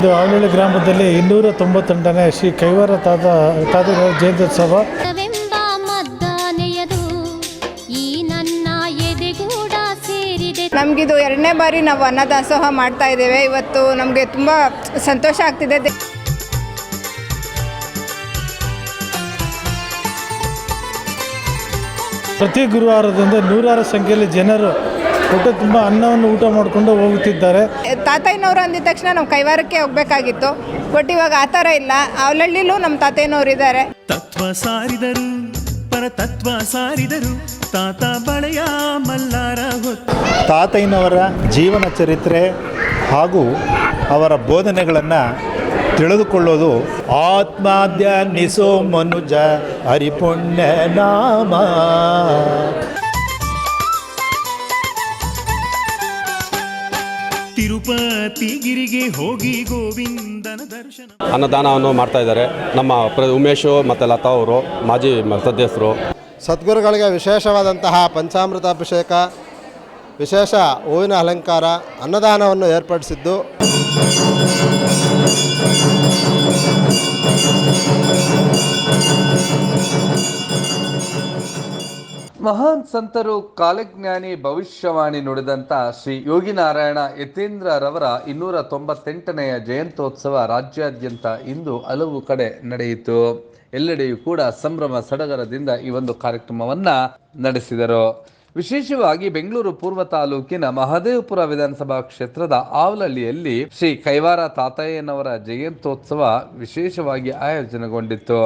ಇದು ಆವನಹಳ್ಳಿ ಗ್ರಾಮದಲ್ಲಿ ಇನ್ನೂರ ತೊಂಬತ್ತೆಂಟನೇ ಶ್ರೀ ಕೈವಾರ ತಾತ ತಾತ ಜಯಂತ್ಯೋತ್ಸವ. ನಮಗಿದು ಎರಡನೇ ಬಾರಿ ನಾವು ಅನ್ನದಾಸೋಹ ಮಾಡ್ತಾ ಇದ್ದೇವೆ. ಇವತ್ತು ನಮಗೆ ತುಂಬ ಸಂತೋಷ ಆಗ್ತಿದೆ. ದೇ- ಪ್ರತಿ ಗುರುವಾರದಿಂದ ನೂರಾರು ಸಂಖ್ಯೆಯಲ್ಲಿ ಜನರು ಹೊಟ್ಟೆ ತುಂಬ ಅನ್ನವನ್ನು ಊಟ ಮಾಡಿಕೊಂಡು ಹೋಗುತ್ತಿದ್ದಾರೆ. ತಾತಯ್ಯನವರು ಅಂದಿದ ತಕ್ಷಣ ನಾವು ಕೈವಾರಕ್ಕೆ ಹೋಗ್ಬೇಕಾಗಿತ್ತು. ಬಟ್ ಇವಾಗ ಆ ಥರ ಇಲ್ಲ. ಅವಲಹಳ್ಳಿಲೂ ನಮ್ಮ ತಾತಯ್ಯನವರು ಇದ್ದಾರೆ. ತತ್ವ ಸಾರಿದರು ಪರ ತತ್ವ ಸಾರಿದರು ತಾತ ಬಳೆಯ ಮಲ್ಲಾರ ಹೊತ್ತು. ತಾತಯ್ಯನವರ ಜೀವನ ಚರಿತ್ರೆ ಹಾಗೂ ಅವರ ಬೋಧನೆಗಳನ್ನು ತಿಳಿದುಕೊಳ್ಳೋದು ಆತ್ಮಾದ್ಯ ನಿಸೋ ಮನುಜ ಹರಿಪುಣ್ಯ ನಾಮ. ಹೋಗಿ ಗೋವಿಂದನ ದರ್ಶನ. ಅನ್ನದಾನವನ್ನು ಮಾಡ್ತಾ ಇದ್ದಾರೆ. ನಮ್ಮ ಪ್ರ ಉಮೇಶು ಮತ್ತು ಲತಾ ಅವರು ಮಾಜಿ ಸದಸ್ಯರು. ಸದ್ಗುರುಗಳಿಗೆ ವಿಶೇಷವಾದಂತಹ ಪಂಚಾಮೃತ ಅಭಿಷೇಕ ವಿಶೇಷ ಹೂವಿನ ಅಲಂಕಾರ ಅನ್ನದಾನವನ್ನು ಏರ್ಪಡಿಸಿದ್ದು. ಮಹಾನ್ ಸಂತರು ಕಾಲಜ್ಞಾನಿ ಭವಿಷ್ಯವಾಣಿ ನುಡಿದಂತ ಶ್ರೀ ಯೋಗಿನಾರಾಯಣ ಯತೀಂದ್ರರವರ ಇನ್ನೂರ ತೊಂಬತ್ತೆಂಟನೆಯ ಜಯಂತ್ಯೋತ್ಸವ ರಾಜ್ಯಾದ್ಯಂತ ಇಂದು ಹಲವು ಕಡೆ ನಡೆಯಿತು. ಎಲ್ಲೆಡೆಯೂ ಕೂಡ ಸಂಭ್ರಮ ಸಡಗರದಿಂದ ಈ ಒಂದು ಕಾರ್ಯಕ್ರಮವನ್ನ ನಡೆಸಿದರು. ವಿಶೇಷವಾಗಿ ಬೆಂಗಳೂರು ಪೂರ್ವ ತಾಲೂಕಿನ ಮಹದೇವಪುರ ವಿಧಾನಸಭಾ ಕ್ಷೇತ್ರದ ಆವಲಹಳ್ಳಿಯಲ್ಲಿ ಶ್ರೀ ಕೈವಾರ ತಾತಯ್ಯನವರ ಜಯಂತ್ಯೋತ್ಸವ ವಿಶೇಷವಾಗಿ ಆಯೋಜನೆಗೊಂಡಿತ್ತು.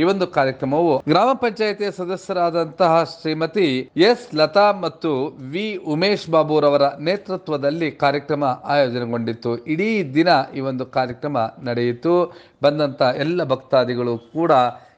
ಈ ಒಂದು ಕಾರ್ಯಕ್ರಮವು ಗ್ರಾಮ ಪಂಚಾಯತಿ ಸದಸ್ಯರಾದಂತಹ ಶ್ರೀಮತಿ ಎಸ್ ಲತಾ ಮತ್ತು ವಿ ಉಮೇಶ್ ಬಾಬುರವರ ನೇತೃತ್ವದಲ್ಲಿ ಕಾರ್ಯಕ್ರಮ ಆಯೋಜನೆಗೊಂಡಿತ್ತು. ಇಡೀ ದಿನ ಈ ಒಂದು ಕಾರ್ಯಕ್ರಮ ನಡೆಯಿತು. ಬಂದಂತ ಎಲ್ಲ ಭಕ್ತಾದಿಗಳು ಕೂಡ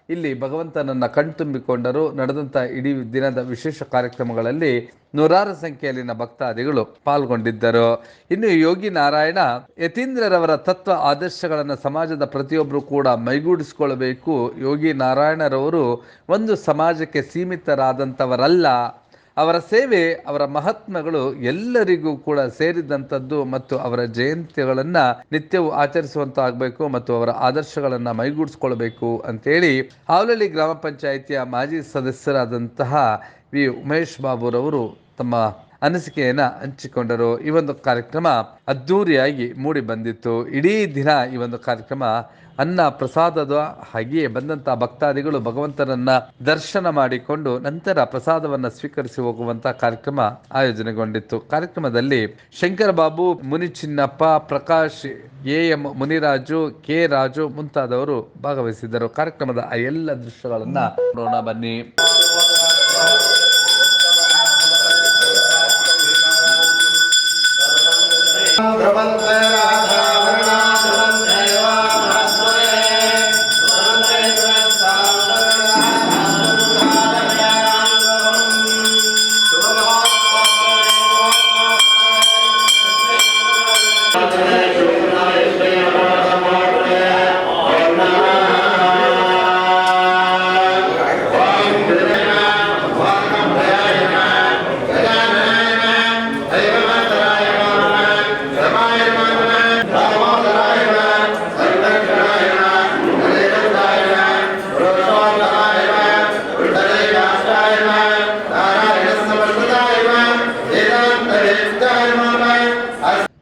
ಇಲ್ಲಿ ಭಗವಂತನನ್ನ ಕಣ್ತುಂಬಿಕೊಂಡರು ನಡೆದಂಥ ಇಡೀ ದಿನದ ವಿಶೇಷ ಕಾರ್ಯಕ್ರಮಗಳಲ್ಲಿ ನೂರಾರು ಸಂಖ್ಯೆಯಲ್ಲಿನ ಭಕ್ತಾದಿಗಳು ಪಾಲ್ಗೊಂಡಿದ್ದರು. ಇನ್ನು ಯೋಗಿ ನಾರಾಯಣ ಯತೀಂದ್ರರವರ ತತ್ವ ಆದರ್ಶಗಳನ್ನು ಸಮಾಜದ ಪ್ರತಿಯೊಬ್ಬರು ಕೂಡ ಮೈಗೂಡಿಸಿಕೊಳ್ಳಬೇಕು. ಯೋಗಿ ನಾರಾಯಣರವರು ಒಂದು ಸಮಾಜಕ್ಕೆ ಸೀಮಿತರಾದಂಥವರಲ್ಲ ಅವರ ಸೇವೆ, ಅವರ ಮಹಾತ್ಮಗಳು ಎಲ್ಲರಿಗೂ ಕೂಡ ಸೇರಿದಂಥದ್ದು ಮತ್ತು ಅವರ ಜಯಂತಿಗಳನ್ನು ನಿತ್ಯವೂ ಆಚರಿಸುವಂತಾಗಬೇಕು ಮತ್ತು ಅವರ ಆದರ್ಶಗಳನ್ನು ಮೈಗೂಡಿಸ್ಕೊಳ್ಬೇಕು ಅಂತೇಳಿ ಹಾವಲಹಳ್ಳಿ ಗ್ರಾಮ ಪಂಚಾಯಿತಿಯ ಮಾಜಿ ಸದಸ್ಯರಾದಂತಹ ವಿ. ಉಮೇಶ್ ಬಾಬುರವರು ತಮ್ಮ ಅನಿಸಿಕೆಯನ್ನು ಹಂಚಿಕೊಂಡರು. ಈ ಒಂದು ಕಾರ್ಯಕ್ರಮ ಅದ್ಧೂರಿಯಾಗಿ ಮೂಡಿ ಬಂದಿತ್ತು. ಇಡೀ ದಿನ ಈ ಒಂದು ಕಾರ್ಯಕ್ರಮ ಅನ್ನ ಪ್ರಸಾದದ ಹಾಗೆಯೇ ಬಂದಂತ ಭಕ್ತಾದಿಗಳು ಭಗವಂತನನ್ನ ದರ್ಶನ ಮಾಡಿಕೊಂಡು ನಂತರ ಪ್ರಸಾದವನ್ನ ಸ್ವೀಕರಿಸಿ ಹೋಗುವಂತಹ ಕಾರ್ಯಕ್ರಮ ಆಯೋಜನೆಗೊಂಡಿತ್ತು. ಕಾರ್ಯಕ್ರಮದಲ್ಲಿ Shankara Babu Munichinnappa Prakash A M Muniraju, K Raju ಮುಂತಾದವರು ಭಾಗವಹಿಸಿದ್ದರು. ಕಾರ್ಯಕ್ರಮದ ಆ ಎಲ್ಲ ದೃಶ್ಯಗಳನ್ನ ನೋಡೋಣ ಬನ್ನಿ.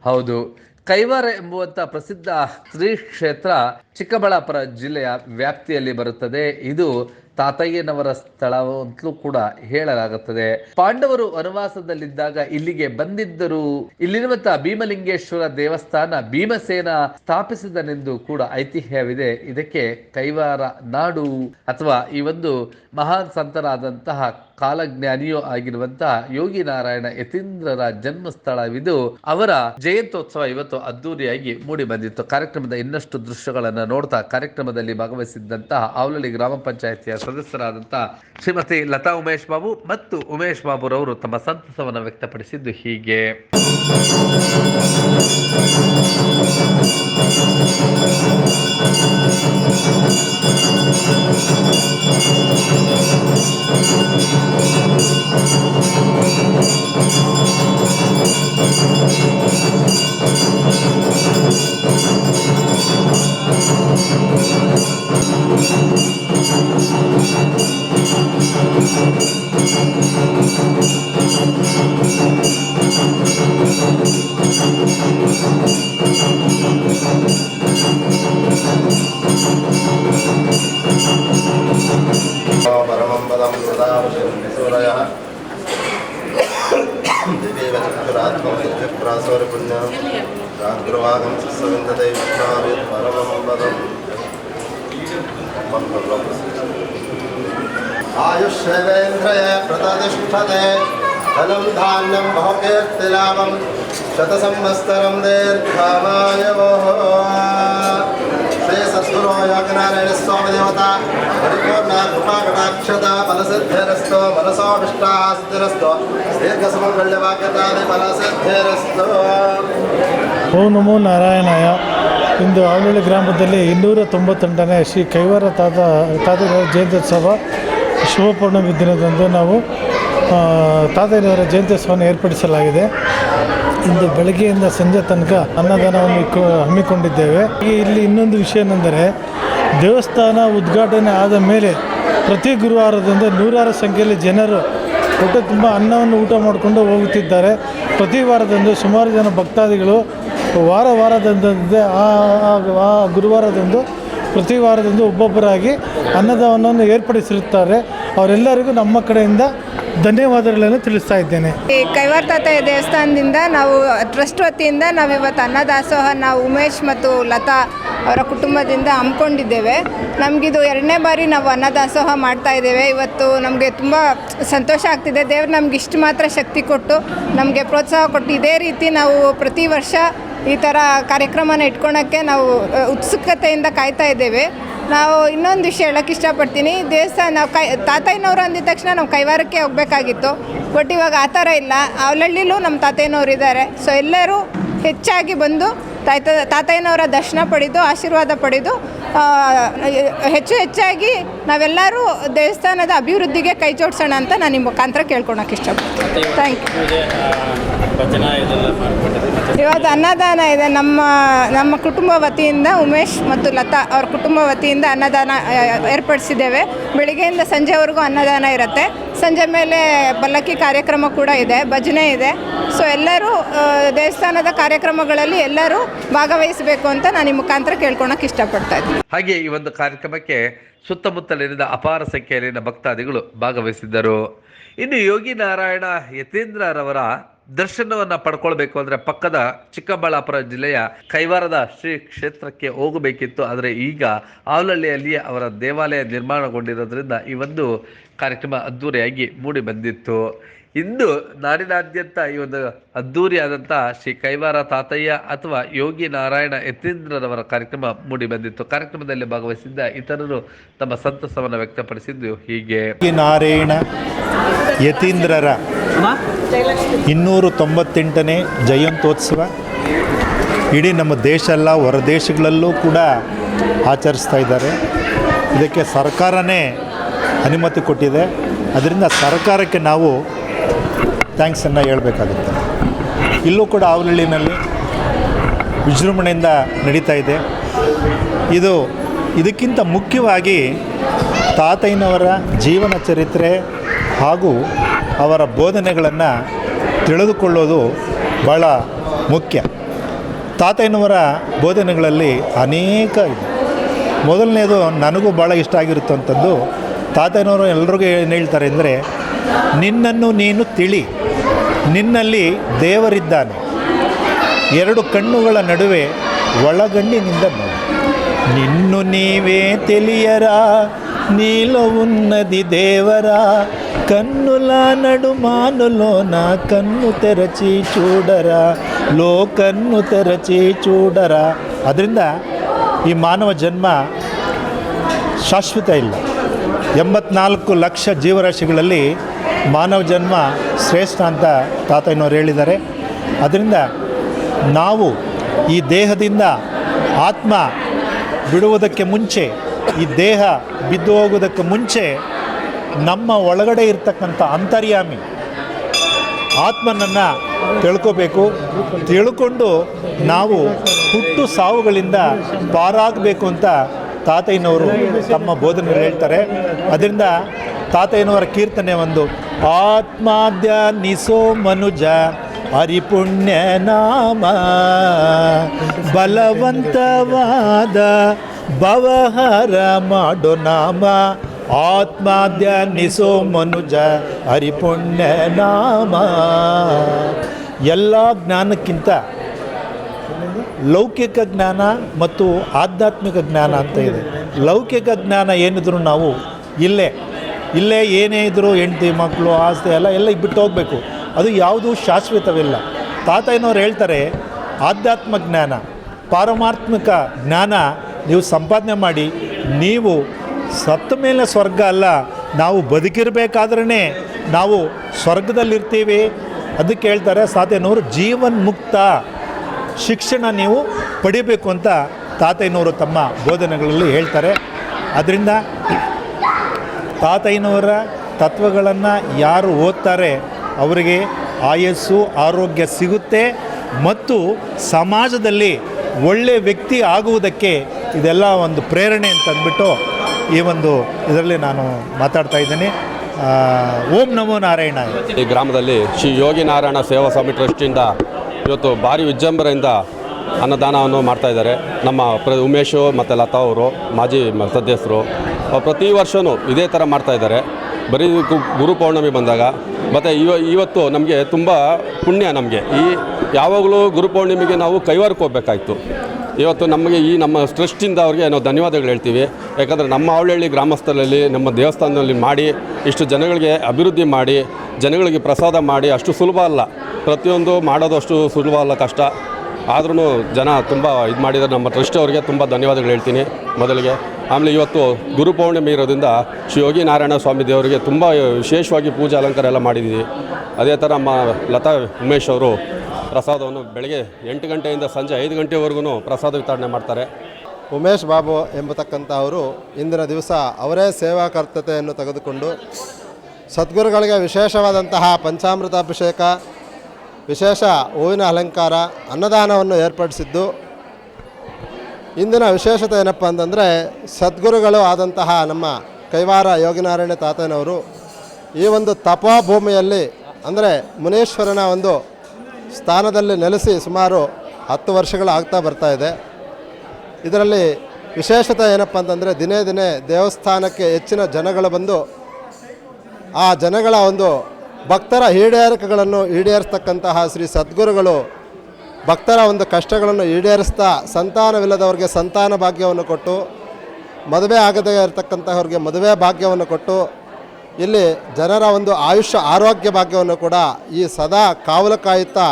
ಹೌದು. ಕೈವಾರ ಎಂಬುವಂತ ಪ್ರಸಿದ್ಧ ಶ್ರೀ ಕ್ಷೇತ್ರ ಚಿಕ್ಕಬಳ್ಳಾಪುರ ಜಿಲ್ಲೆಯ ವ್ಯಾಪ್ತಿಯಲ್ಲಿ ಬರುತ್ತದೆ. ಇದು ತಾತಯ್ಯನವರ ಸ್ಥಳ ಅಂತಲೂ ಕೂಡ ಹೇಳಲಾಗುತ್ತದೆ. ಪಾಂಡವರು ವನವಾಸದಲ್ಲಿದ್ದಾಗ ಇಲ್ಲಿಗೆ ಬಂದಿದ್ದರು. ಇಲ್ಲಿರುವಂತಹ ಭೀಮಲಿಂಗೇಶ್ವರ ದೇವಸ್ಥಾನ ಭೀಮಸೇನ ಸ್ಥಾಪಿಸಿದನೆಂದು ಕೂಡ ಐತಿಹ್ಯವಿದೆ. ಇದಕ್ಕೆ ಕೈವಾರ ನಾಡು ಅಥವಾ ಈ ಒಂದು ಮಹಾನ್ ಸಂತರಾದಂತಹ ಕಾಲಜ್ಞಾನಿಯೂ ಆಗಿರುವಂತಹ ಯೋಗಿ ನಾರಾಯಣ ಯತೀಂದ್ರರ ಜನ್ಮಸ್ಥಳವಿದು ಅವರ ಜಯಂತ್ಯೋತ್ಸವ ಇವತ್ತು ಅದ್ದೂರಿಯಾಗಿ ಮೂಡಿ ಬಂದಿತ್ತು. ಕಾರ್ಯಕ್ರಮದ ಇನ್ನಷ್ಟು ದೃಶ್ಯಗಳನ್ನು ನೋಡ್ತಾ ಕಾರ್ಯಕ್ರಮದಲ್ಲಿ ಭಾಗವಹಿಸಿದ್ದಂತಹ ಆವಲಳ್ಳಿ ಗ್ರಾಮ ಪಂಚಾಯತಿಯ ಸದಸ್ಯರಾದಂತಹ ಶ್ರೀಮತಿ ಲತಾ ಉಮೇಶ್ ಬಾಬು ಮತ್ತು ಉಮೇಶ್ ಬಾಬುರವರು ತಮ್ಮ ಸಂತಸವನ್ನು ವ್ಯಕ್ತಪಡಿಸಿದ್ದು ಹೀಗೆ. ആസ്വരപുണ്യം ഗാഗ്രവാഹം സവിന്ദദൈവ്യാവിൽ പരമമംബലം ആയുഷേവേന്ദ്രയ പ്രതിഷ്ഠതേ ധനം ധാന്യം ബഹുകീർത്തിലാഭം ശതസംവത്സരം ദീർഘമായ ಶ್ರೀ ಸತ್ಸುರೋಯೋಗನಾರಾಯಣ ಸ್ವಾಮಿ ದೇವತಾ ಪರಿಪೂರ್ಣ ಕೃಪಾ ಕಟಾಕ್ಷತ ಫಲಸಿದ್ಧೇರಸ್ತೋ ಮನಸೋಭಿಷ್ಟಾಸ್ತಿರಸ್ತೋ ದೀರ್ಘ ಸಮಕಳ್ಯ ವಾಕ್ಯತಾದಿ ಫಲಸಿದ್ಧೇರಸ್ತೋ. ಓಂ ನಮೋ ನಾರಾಯಣಯ್ಯ ಇಂದು ಆವಳ್ಳಿ ಗ್ರಾಮದಲ್ಲಿ ಇನ್ನೂರ ತೊಂಬತ್ತೆಂಟನೇ ಶ್ರೀ ಕೈವಾರ ತಾತ ತಾತನವರ ಜಯಂತ್ಯುತ್ಸವ, ಶುಭಪೂರ್ಣಮಿ ದಿನದಂದು ನಾವು ತಾತನವರ ಜಯಂತ್ಯುತ್ಸವವನ್ನು ಏರ್ಪಡಿಸಲಾಗಿದೆ. ಇಂದು ಬೆಳಗ್ಗೆಯಿಂದ ಸಂಜೆ ತನಕ ಅನ್ನದಾನವನ್ನು ಹಮ್ಮಿಕೊಂಡಿದ್ದೇವೆ. ಇಲ್ಲಿ ಇನ್ನೊಂದು ವಿಷಯ ಏನೆಂದರೆ, ದೇವಸ್ಥಾನ ಉದ್ಘಾಟನೆ ಆದ ಮೇಲೆ ಪ್ರತಿ ಗುರುವಾರದಿಂದ ನೂರಾರು ಸಂಖ್ಯೆಯಲ್ಲಿ ಜನರು ಊಟ ತುಂಬ ಅನ್ನವನ್ನು ಊಟ ಮಾಡಿಕೊಂಡು ಹೋಗುತ್ತಿದ್ದಾರೆ. ಪ್ರತಿ ವಾರದಂದು ಸುಮಾರು ಜನ ಭಕ್ತಾದಿಗಳು ವಾರ ವಾರದಂದೇ ಆ ಗುರುವಾರದಂದು ಪ್ರತಿ ವಾರದಿಂದ ಒಬ್ಬೊಬ್ಬರಾಗಿ ಅನ್ನದಾನವನ್ನು ಏರ್ಪಡಿಸಿರುತ್ತಾರೆ. ಅವರೆಲ್ಲರಿಗೂ ನಮ್ಮ ಕಡೆಯಿಂದ ಧನ್ಯವಾದಗಳನ್ನು ತಿಳಿಸ್ತಾ ಇದ್ದೇನೆ. ಈ ಕೈವಾರ ತಾತಯ್ಯ ದೇವಸ್ಥಾನದಿಂದ ನಾವು ಟ್ರಸ್ಟ್ ವತಿಯಿಂದ ನಾವು ಇವತ್ತು ಅನ್ನದಾಸೋಹ ನಾವು ಉಮೇಶ್ ಮತ್ತು ಲತಾ ಅವರ ಕುಟುಂಬದಿಂದ ಹಮ್ಮಿಕೊಂಡಿದ್ದೇವೆ. ನಮಗಿದು ಎರಡನೇ ಬಾರಿ ನಾವು ಅನ್ನದಾಸೋಹ ಮಾಡ್ತಾ ಇದ್ದೇವೆ. ಇವತ್ತು ನಮಗೆ ತುಂಬ ಸಂತೋಷ ಆಗ್ತಿದೆ. ದೇವ್ರು ನಮ್ಗೆ ಇಷ್ಟು ಮಾತ್ರ ಶಕ್ತಿ ಕೊಟ್ಟು ನಮಗೆ ಪ್ರೋತ್ಸಾಹ ಕೊಟ್ಟು ಇದೇ ರೀತಿ ನಾವು ಪ್ರತಿ ವರ್ಷ ಈ ಥರ ಕಾರ್ಯಕ್ರಮನ ಇಟ್ಕೊಳಕ್ಕೆ ನಾವು ಉತ್ಸುಕತೆಯಿಂದ ಕಾಯ್ತಾ ಇದ್ದೇವೆ. ನಾವು ಇನ್ನೊಂದು ವಿಷಯ ಹೇಳಕ್ಕೆ ಇಷ್ಟಪಡ್ತೀನಿ. ದೇವಸ್ಥಾನ ನಾವು ಕೈ ತಾತಯ್ಯನವರು ಅಂದಿದ ತಕ್ಷಣ ನಾವು ಕೈವಾರಕ್ಕೆ ಹೋಗಬೇಕಾಗಿತ್ತು. ಬಟ್ ಇವಾಗ ಆ ಥರ ಇಲ್ಲ. ಅವಳಹಳ್ಳಿಲೂ ನಮ್ಮ ತಾತಯ್ಯನವರು ಇದ್ದಾರೆ. ಸೊ ಎಲ್ಲರೂ ಹೆಚ್ಚಾಗಿ ಬಂದು ತಾಯ್ತ ತಾತಯ್ಯನವರ ದರ್ಶನ ಪಡೆದು ಆಶೀರ್ವಾದ ಪಡೆದು ಹೆಚ್ಚು ಹೆಚ್ಚಾಗಿ ನಾವೆಲ್ಲರೂ ದೇವಸ್ಥಾನದ ಅಭಿವೃದ್ಧಿಗೆ ಕೈ ಜೋಡಿಸೋಣ ಅಂತ ನಾನು ನಿಮ್ಮ ಮುಖಾಂತರ ಕೇಳ್ಕೊಳಕ್ಕೆ ಇಷ್ಟಪಡ್ತೀನಿ. ಥ್ಯಾಂಕ್ ಯು ಇವತ್ತು ಅನ್ನದಾನ ಇದೆ. ನಮ್ಮ ನಮ್ಮ ಕುಟುಂಬ ವತಿಯಿಂದ ಉಮೇಶ್ ಮತ್ತು ಲತಾ ಅವ್ರ ಕುಟುಂಬ ವತಿಯಿಂದ ಅನ್ನದಾನ ಏರ್ಪಡಿಸಿದ್ದೇವೆ. ಬೆಳಿಗ್ಗೆಯಿಂದ ಸಂಜೆವರೆಗೂ ಅನ್ನದಾನ ಇರುತ್ತೆ. ಸಂಜೆ ಮೇಲೆ ಪಲ್ಲಕ್ಕಿ ಕಾರ್ಯಕ್ರಮ ಕೂಡ ಇದೆ, ಭಜನೆ ಇದೆ. ಸೊ ಎಲ್ಲರೂ ದೇವಸ್ಥಾನದ ಕಾರ್ಯಕ್ರಮಗಳಲ್ಲಿ ಎಲ್ಲರೂ ಭಾಗವಹಿಸಬೇಕು ಅಂತ ನಾನು ಈ ಮುಖಾಂತರ ಕೇಳ್ಕೊಳಕ್ಕೆ ಇಷ್ಟಪಡ್ತಾ ಇದ್ದೀನಿ. ಹಾಗೆ ಈ ಒಂದು ಕಾರ್ಯಕ್ರಮಕ್ಕೆ ಸುತ್ತಮುತ್ತಲಿನ ಅಪಾರ ಸಂಖ್ಯೆಯಲ್ಲಿನ ಭಕ್ತಾದಿಗಳು ಭಾಗವಹಿಸಿದ್ದರು. ಇನ್ನು ಯೋಗಿ ನಾರಾಯಣ ಯತೀಂದ್ರರವರ ದರ್ಶನವನ್ನ ಪಡ್ಕೊಳ್ಬೇಕು ಅಂದ್ರೆ ಪಕ್ಕದ ಚಿಕ್ಕಬಳ್ಳಾಪುರ ಜಿಲ್ಲೆಯ ಕೈವಾರದ ಶ್ರೀ ಕ್ಷೇತ್ರಕ್ಕೆ ಹೋಗಬೇಕಿತ್ತು. ಆದರೆ ಈಗ ಆವಲಹಳ್ಳಿಯಲ್ಲಿಯೇ ಅವರ ದೇವಾಲಯ ನಿರ್ಮಾಣಗೊಂಡಿರೋದ್ರಿಂದ ಈ ಒಂದು ಕಾರ್ಯಕ್ರಮ ಅದ್ಧೂರಿಯಾಗಿ ಮೂಡಿ ಬಂದಿತ್ತು. ಇಂದು ನಾಡಿನಾದ್ಯಂತ ಈ ಒಂದು ಅದ್ದೂರಿಯಾದಂಥ ಶ್ರೀ ಕೈವಾರ ತಾತಯ್ಯ ಅಥವಾ ಯೋಗಿ ನಾರಾಯಣ ಯತೀಂದ್ರರವರ ಕಾರ್ಯಕ್ರಮ ಮೂಡಿ ಬಂದಿತ್ತು. ಕಾರ್ಯಕ್ರಮದಲ್ಲಿ ಭಾಗವಹಿಸಿದ್ದ ಇತರರು ತಮ್ಮ ಸಂತಸವನ್ನು ವ್ಯಕ್ತಪಡಿಸಿದ್ದು ಹೀಗೆ. ಈ ನಾರಾಯಣ ಯತೀಂದ್ರರ ಇನ್ನೂರು ತೊಂಬತ್ತೆಂಟನೇ ಜಯಂತ್ಯೋತ್ಸವ. ಇಡೀ ನಮ್ಮ ದೇಶ ಅಲ್ಲ ಹೊರ ದೇಶಗಳಲ್ಲೂ ಕೂಡ ಆಚರಿಸ್ತಾ ಇದ್ದಾರೆ. ಇದಕ್ಕೆ ಸರ್ಕಾರನೇ ಅನುಮತಿ ಕೊಟ್ಟಿದೆ. ಅದರಿಂದ ಸರ್ಕಾರಕ್ಕೆ ನಾವು ಥ್ಯಾಂಕ್ಸನ್ನು ಹೇಳಬೇಕಾಗುತ್ತೆ. ಇಲ್ಲೂ ಕೂಡ ಆವಲಹಳ್ಳಿನಲ್ಲಿ ವಿಜೃಂಭಣೆಯಿಂದ ನಡೀತಾ ಇದೆ. ಇದು ಇದಕ್ಕಿಂತ ಮುಖ್ಯವಾಗಿ ತಾತಯ್ಯನವರ ಜೀವನ ಚರಿತ್ರೆ ಹಾಗೂ ಅವರ ಬೋಧನೆಗಳನ್ನು ತಿಳಿದುಕೊಳ್ಳೋದು ಭಾಳ ಮುಖ್ಯ. ತಾತಯ್ಯನವರ ಬೋಧನೆಗಳಲ್ಲಿ ಅನೇಕ ಇದೆ. ಮೊದಲನೇದು ನನಗೂ ಭಾಳ ಇಷ್ಟ ಆಗಿರುತ್ತಂಥದ್ದು ತಾತಯ್ಯನವರು ಎಲ್ರಿಗೂ ಏನು ಹೇಳ್ತಾರೆ ಅಂದರೆ ನಿನ್ನನ್ನು ನೀನು ತಿಳಿ. ನಿನ್ನಲ್ಲಿ ದೇವರಿದ್ದಾನೆ. ಎರಡು ಕಣ್ಣುಗಳ ನಡುವೆ ಒಳಗಣ್ಣಿನಿಂದ ನೋಡಿ ನಿನ್ನು ನೀವೇ ತಿಳಿಯರ నీలో ದೇವರಾ ಕಣ್ಣುಲ ನಡು ಮಾನುಲೋನ ಕನ್ನು ತೆರಚಿ ಚೂಡರ ಲೋ ಕಣ್ಣು ತೆರಚಿ ಚೂಡರ. ಅದರಿಂದ ಈ ಮಾನವ ಜನ್ಮ ಶಾಶ್ವತ ಇಲ್ಲ. ಎಂಬತ್ನಾಲ್ಕು ಲಕ್ಷ ಜೀವರಾಶಿಗಳಲ್ಲಿ ಮಾನವ ಜನ್ಮ ಶ್ರೇಷ್ಠ ಅಂತ ತಾತಯ್ಯನವ್ರು ಹೇಳಿದ್ದಾರೆ. ಅದರಿಂದ ನಾವು ಈ ದೇಹದಿಂದ ಆತ್ಮ ಬಿಡುವುದಕ್ಕೆ ಮುಂಚೆ, ಈ ದೇಹ ಬಿದ್ದು ಹೋಗೋದಕ್ಕೆ ಮುಂಚೆ ನಮ್ಮ ಒಳಗಡೆ ಇರ್ತಕ್ಕಂಥ ಅಂತರ್ಯಾಮಿ ಆತ್ಮನನ್ನು ತಿಳ್ಕೋಬೇಕು. ತಿಳ್ಕೊಂಡು ನಾವು ಹುಟ್ಟು ಸಾವುಗಳಿಂದ ಪಾರಾಗಬೇಕು ಅಂತ ತಾತಯ್ಯನವರು ತಮ್ಮ ಬೋಧನೆ ಹೇಳ್ತಾರೆ. ಅದರಿಂದ ತಾತಯ್ಯನವರ ಕೀರ್ತನೆ ಒಂದು, ಆತ್ಮಾದ್ಯ ನಿಸೋ ಮನುಜ ಹರಿಪುಣ್ಯ ನಾಮ, ಬಲವಂತವಾದ ಭವಹರ ಮಾಡೋ ನಾಮ, ಆತ್ಮಾದ್ಯ ನಿಸೋ ಮನುಜ ಹರಿಪುಣ್ಯ ನಾಮ. ಎಲ್ಲ ಜ್ಞಾನಕ್ಕಿಂತ ಲೌಕಿಕ ಜ್ಞಾನ ಮತ್ತು ಆಧ್ಯಾತ್ಮಿಕ ಜ್ಞಾನ ಅಂತ ಇದೆ. ಲೌಕಿಕ ಜ್ಞಾನ ಏನಿದ್ರು ನಾವು ಇಲ್ಲೇ ಇಲ್ಲೇ ಏನೇ ಇದ್ದರೂ ಹೆಂಡತಿ ಮಕ್ಕಳು ಆಸ್ತಿ ಎಲ್ಲ ಎಲ್ಲ ಬಿಟ್ಟು ಹೋಗಬೇಕು? ಅದು ಯಾವುದೂ ಶಾಶ್ವತವಿಲ್ಲ. ತಾತಯ್ಯನವ್ರು ಹೇಳ್ತಾರೆ, ಆಧ್ಯಾತ್ಮ ಜ್ಞಾನ, ಪಾರಮಾತ್ಮಿಕ ಜ್ಞಾನ ನೀವು ಸಂಪಾದನೆ ಮಾಡಿ, ನೀವು ಸತ್ತ ಮೇಲೆ ಸ್ವರ್ಗ ಅಲ್ಲ, ನಾವು ಬದುಕಿರಬೇಕಾದ್ರೇ ನಾವು ಸ್ವರ್ಗದಲ್ಲಿರ್ತೀವಿ. ಅದಕ್ಕೆ ಹೇಳ್ತಾರೆ ತಾತಯ್ಯನವರು ಜೀವನ್ ಮುಕ್ತ ಶಿಕ್ಷಣ ನೀವು ಪಡಿಬೇಕು ಅಂತ ತಾತಯ್ಯನವರು ತಮ್ಮ ಬೋಧನೆಗಳಲ್ಲಿ ಹೇಳ್ತಾರೆ. ಅದರಿಂದ ತಾತಯ್ಯನವರ ತತ್ವಗಳನ್ನು ಯಾರು ಓದ್ತಾರೆ ಅವರಿಗೆ ಆಯಸ್ಸು, ಆರೋಗ್ಯ ಸಿಗುತ್ತೆ ಮತ್ತು ಸಮಾಜದಲ್ಲಿ ಒಳ್ಳೆಯ ವ್ಯಕ್ತಿ ಆಗುವುದಕ್ಕೆ ಇದೆಲ್ಲ ಒಂದು ಪ್ರೇರಣೆ ಅಂತ ಅಂದ್ಬಿಟ್ಟು ಈ ಒಂದು ಇದರಲ್ಲಿ ನಾನು ಮಾತಾಡ್ತಾ ಇದ್ದೀನಿ. ಓಂ ನಮೋ ನಾರಾಯಣ ಈ ಗ್ರಾಮದಲ್ಲಿ ಶ್ರೀ ಯೋಗಿ ನಾರಾಯಣ ಸೇವಾ ಸ್ವಾಮಿ ಟ್ರಸ್ಟಿಂದ ಇವತ್ತು ಭಾರಿ ವಿಜೃಂಭಣೆಯಿಂದ ಅನ್ನದಾನವನ್ನು ಮಾಡ್ತಾ ಇದ್ದಾರೆ. ನಮ್ಮ ಪ್ರ, ಉಮೇಶು ಮತ್ತು ಲತಾ ಅವರು, ಮಾಜಿ ಸದಸ್ಯರು. ಪ್ರತಿ ವರ್ಷವೂ ಇದೇ ಥರ ಮಾಡ್ತಾ ಇದ್ದಾರೆ. ಬರೀ ಗುರು ಪೌರ್ಣಮಿ ಬಂದಾಗ. ಮತ್ತು ಇವ, ಇವತ್ತು ನಮಗೆ ತುಂಬ ಪುಣ್ಯ ನಮಗೆ. ಈ ಯಾವಾಗಲೂ ಗುರು ಪೌರ್ಣಿಮೆಗೆ ನಾವು ಕೈವಾರಕ್ಕೆ ಇವತ್ತು ನಮಗೆ ಈ ನಮ್ಮ ಸೃಷ್ಟಿಯಿಂದ ಅವ್ರಿಗೆ ನಾವು ಧನ್ಯವಾದಗಳು ಹೇಳ್ತೀವಿ. ಯಾಕಂದರೆ ನಮ್ಮ ಅವಳಹಳ್ಳಿ ಗ್ರಾಮಸ್ಥರಲ್ಲಿ, ನಮ್ಮ ದೇವಸ್ಥಾನದಲ್ಲಿ ಮಾಡಿ, ಇಷ್ಟು ಜನಗಳಿಗೆ ಅಭಿವೃದ್ಧಿ ಮಾಡಿ, ಜನಗಳಿಗೆ ಪ್ರಸಾದ ಮಾಡಿ ಅಷ್ಟು ಸುಲಭ ಅಲ್ಲ. ಪ್ರತಿಯೊಂದು ಮಾಡೋದಷ್ಟು ಸುಲಭವಲ್ಲ ಕಷ್ಟ. ಆದ್ರೂ ಜನ ತುಂಬ ಇದು ಮಾಡಿದ್ದಾರೆ. ನಮ್ಮ ಟ್ರಸ್ಟ್ ಅವರಿಗೆ ತುಂಬ ಧನ್ಯವಾದಗಳು ಹೇಳ್ತೀನಿ ಮೊದಲಿಗೆ. ಆಮೇಲೆ ಇವತ್ತು ಗುರು ಪೌರ್ಣಿಮೆ ಇರೋದ್ರಿಂದ ಶ್ರೀ ಯೋಗಿ ನಾರಾಯಣ ಸ್ವಾಮಿ ದೇವರಿಗೆ ತುಂಬ ವಿಶೇಷವಾಗಿ ಪೂಜಾ, ಅಲಂಕಾರ ಎಲ್ಲ ಮಾಡಿದ್ದೀವಿ. ಅದೇ ಥರ ನಮ್ಮ ಲತಾ ಉಮೇಶ್ ಅವರು ಪ್ರಸಾದವನ್ನು ಬೆಳಗ್ಗೆ ಎಂಟು ಗಂಟೆಯಿಂದ ಸಂಜೆ ಐದು ಗಂಟೆವರೆಗೂ ಪ್ರಸಾದ ವಿತರಣೆ ಮಾಡ್ತಾರೆ. ಉಮೇಶ್ ಬಾಬು ಎಂಬತಕ್ಕಂಥ ಅವರು ಇಂದಿನ ದಿವಸ ಅವರೇ ಸೇವಾಕರ್ತತೆಯನ್ನು ತೆಗೆದುಕೊಂಡು ಸದ್ಗುರುಗಳಿಗೆ ವಿಶೇಷವಾದಂತಹ ಪಂಚಾಮೃತ ಅಭಿಷೇಕ ವಿಶೇಷ ಹೂವಿನ ಅಲಂಕಾರ ಅನ್ನದಾನವನ್ನು ಏರ್ಪಡಿಸಿದ್ದು. ಇಂದಿನ ವಿಶೇಷತೆ ಏನಪ್ಪ ಅಂತಂದರೆ ಸದ್ಗುರುಗಳು ಆದಂತಹ ನಮ್ಮ ಕೈವಾರ ಯೋಗಿನಾರಾಯಣ ತಾತನವರು ಈ ಒಂದು ತಪೋಭೂಮಿಯಲ್ಲಿ ಅಂದರೆ ಮುನೇಶ್ವರನ ಒಂದು ಸ್ಥಾನದಲ್ಲಿ ನೆಲೆಸಿ ಸುಮಾರು ಹತ್ತು ವರ್ಷಗಳು ಆಗ್ತಾ ಬರ್ತಾ ಇದೆ. ಇದರಲ್ಲಿ ವಿಶೇಷತೆ ಏನಪ್ಪ ಅಂತಂದರೆ ದಿನೇ ದಿನೇ ದೇವಸ್ಥಾನಕ್ಕೆ ಹೆಚ್ಚಿನ ಜನಗಳು ಬಂದು ಆ ಜನಗಳ ಒಂದು ಭಕ್ತರ ಈಡೇರಿಕೆಗಳನ್ನು ಈಡೇರಿಸ್ತಕ್ಕಂತಹ ಶ್ರೀ ಸದ್ಗುರುಗಳು ಭಕ್ತರ ಒಂದು ಕಷ್ಟಗಳನ್ನು ಈಡೇರಿಸ್ತಾ ಸಂತಾನವಿಲ್ಲದವರಿಗೆ ಸಂತಾನ ಭಾಗ್ಯವನ್ನು ಕೊಟ್ಟು, ಮದುವೆ ಆಗದೇ ಇರತಕ್ಕಂತಹವ್ರಿಗೆ ಮದುವೆ ಭಾಗ್ಯವನ್ನು ಕೊಟ್ಟು, ಇಲ್ಲಿ ಜನರ ಒಂದು ಆಯುಷ್ಯ ಆರೋಗ್ಯ ಭಾಗ್ಯವನ್ನು ಕೂಡ ಈ ಸದಾ ಕಾವಲು ಕಾಯುತ್ತಾ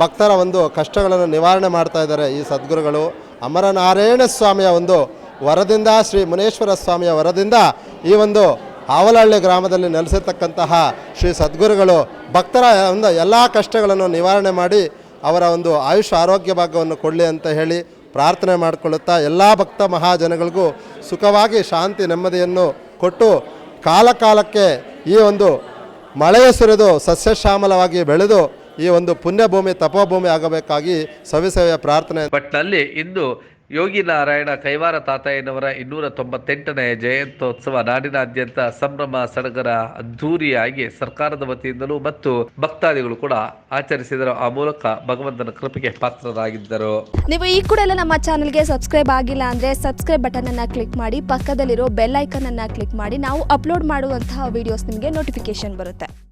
ಭಕ್ತರ ಒಂದು ಕಷ್ಟಗಳನ್ನು ನಿವಾರಣೆ ಮಾಡ್ತಾ ಇದ್ದಾರೆ ಈ ಸದ್ಗುರುಗಳು. ಅಮರನಾರಾಯಣ ಸ್ವಾಮಿಯ ಒಂದು ವರದಿಂದ, ಶ್ರೀ ಮುನೇಶ್ವರ ಸ್ವಾಮಿಯ ವರದಿಂದ ಈ ಒಂದು ಆವಲಹಳ್ಳಿ ಗ್ರಾಮದಲ್ಲಿ ನೆಲೆಸಿರ್ತಕ್ಕಂತಹ ಶ್ರೀ ಸದ್ಗುರುಗಳು ಭಕ್ತರ ಒಂದು ಎಲ್ಲ ಕಷ್ಟಗಳನ್ನು ನಿವಾರಣೆ ಮಾಡಿ ಅವರ ಒಂದು ಆಯುಷ್ ಆರೋಗ್ಯ ಭಾಗವನ್ನು ಕೊಡಲಿ ಅಂತ ಹೇಳಿ ಪ್ರಾರ್ಥನೆ ಮಾಡಿಕೊಳ್ಳುತ್ತಾ ಎಲ್ಲ ಭಕ್ತ ಮಹಾಜನಗಳಿಗೂ ಸುಖವಾಗಿ ಶಾಂತಿ ನೆಮ್ಮದಿಯನ್ನು ಕೊಟ್ಟು ಕಾಲಕಾಲಕ್ಕೆ ಈ ಒಂದು ಮಳೆಯ ಸುರಿದು ಸಸ್ಯಶ್ಯಾಮಲವಾಗಿ ಬೆಳೆದು ಈ ಒಂದು ಪುಣ್ಯಭೂಮಿ ತಪೋಭೂಮಿ ಆಗಬೇಕಾಗಿ ಸವಿಸವಿಯ ಪ್ರಾರ್ಥನೆ. ಪಟ್ಟಿನಲ್ಲಿ ಇಂದು ಯೋಗಿ ನಾರಾಯಣ ಕೈವಾರ ತಾತಯ್ಯನವರ ಇನ್ನೂರ ತೊಂಬತ್ತೆಂಟನೇ ಜಯಂತ್ಯೋತ್ಸವ ನಾಡಿನಾದ್ಯಂತ ಸಂಭ್ರಮ ಸಡಗರ ಅದ್ಧೂರಿಯಾಗಿ ಸರ್ಕಾರದ ವತಿಯಿಂದಲೂ ಮತ್ತು ಭಕ್ತಾದಿಗಳು ಕೂಡ ಆಚರಿಸಿದರು. ಆ ಮೂಲಕ ಭಗವಂತನ ಕೃಪೆಗೆ ಪಾತ್ರರಾಗಿದ್ದರು. ನೀವು ಈ ಕೂಡ ಎಲ್ಲ ನಮ್ಮ ಚಾನಲ್ಗೆ ಸಬ್ಸ್ಕ್ರೈಬ್ ಆಗಿಲ್ಲ ಅಂದ್ರೆ ಸಬ್ಸ್ಕ್ರೈಬ್ ಬಟನ್ ಅನ್ನ ಕ್ಲಿಕ್ ಮಾಡಿ, ಪಕ್ಕದಲ್ಲಿರೋ ಬೆಲ್ ಅನ್ನ ಕ್ಲಿಕ್ ಮಾಡಿ. ನಾವು ಅಪ್ಲೋಡ್ ಮಾಡುವಂತಹ ವಿಡಿಯೋಸ್ ನಿಮಗೆ ನೋಟಿಫಿಕೇಶನ್ ಬರುತ್ತೆ.